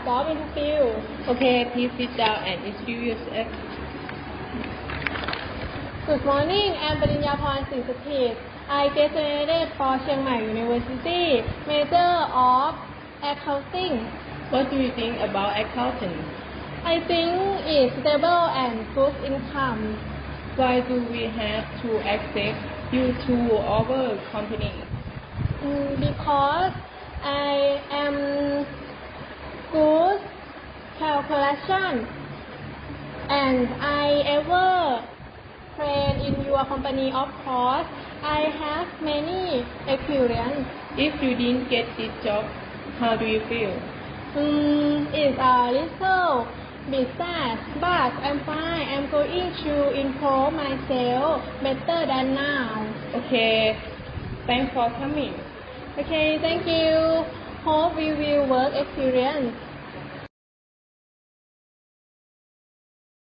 Bob and Phil. Okay, please sit down and introduce yourself. Good morning, I'm Parinyaporn Singh I graduated from Chiang Mai University, major of accounting. What do you think about accounting? I think it's stable and good income. Why do we have to accept you to our company? Mm, because calculation and I ever train in your company of course. I have many experience. If you didn't get this job, how do you feel? mm, it's a little bit sad but I'm fine. I'm going to improve myself better than now. Okay, thanks for coming. okay thank you. Hope we will work experience